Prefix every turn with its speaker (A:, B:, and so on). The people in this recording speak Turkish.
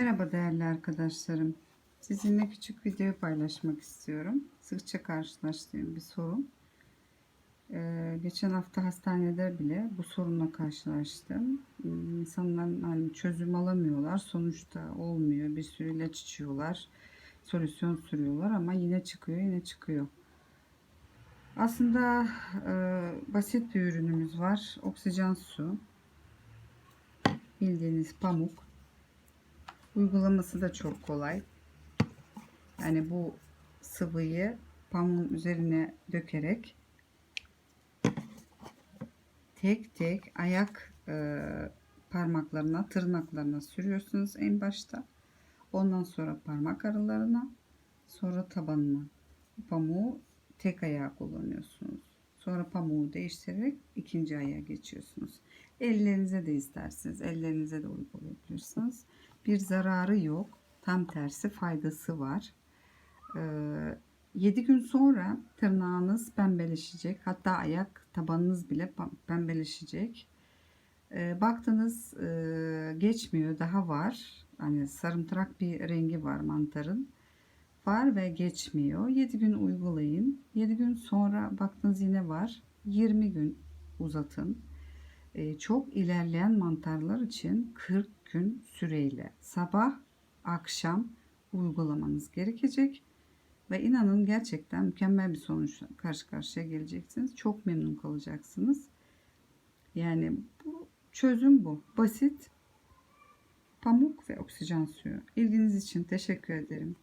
A: Merhaba değerli arkadaşlarım. Sizinle küçük video paylaşmak istiyorum. Sıkça karşılaştığım bir sorun. Ee, geçen hafta hastanede bile bu sorunla karşılaştım. Hmm, İnsanlar hani çözüm alamıyorlar. Sonuçta olmuyor. Bir sürü ilaç içiyorlar. Solüsyon sürüyorlar ama yine çıkıyor, yine çıkıyor. Aslında e, basit bir ürünümüz var. Oksijen su. Bildiğiniz pamuk. Uygulaması da çok kolay. Yani bu sıvıyı pamuğun üzerine dökerek tek tek ayak e, parmaklarına, tırnaklarına sürüyorsunuz en başta. Ondan sonra parmak aralarına, sonra tabanına. Pamuğu tek ayağa kullanıyorsunuz. Sonra pamuğu değiştirerek ikinci ayağa geçiyorsunuz. Ellerinize de isterseniz ellerinize de uygulayabilirsiniz. Bir zararı yok. Tam tersi faydası var. Ee, 7 gün sonra tırnağınız pembeleşecek. Hatta ayak tabanınız bile pem- pembeleşecek. Ee, baktınız e, geçmiyor daha var. Hani sarımtırak bir rengi var mantarın. Var ve geçmiyor. 7 gün uygulayın. 7 gün sonra baktınız yine var. 20 gün uzatın. Ee, çok ilerleyen mantarlar için 40 gün süreyle sabah akşam uygulamanız gerekecek. Ve inanın gerçekten mükemmel bir sonuçla karşı karşıya geleceksiniz. Çok memnun kalacaksınız. Yani bu çözüm bu. Basit pamuk ve oksijen suyu. İlginiz için teşekkür ederim.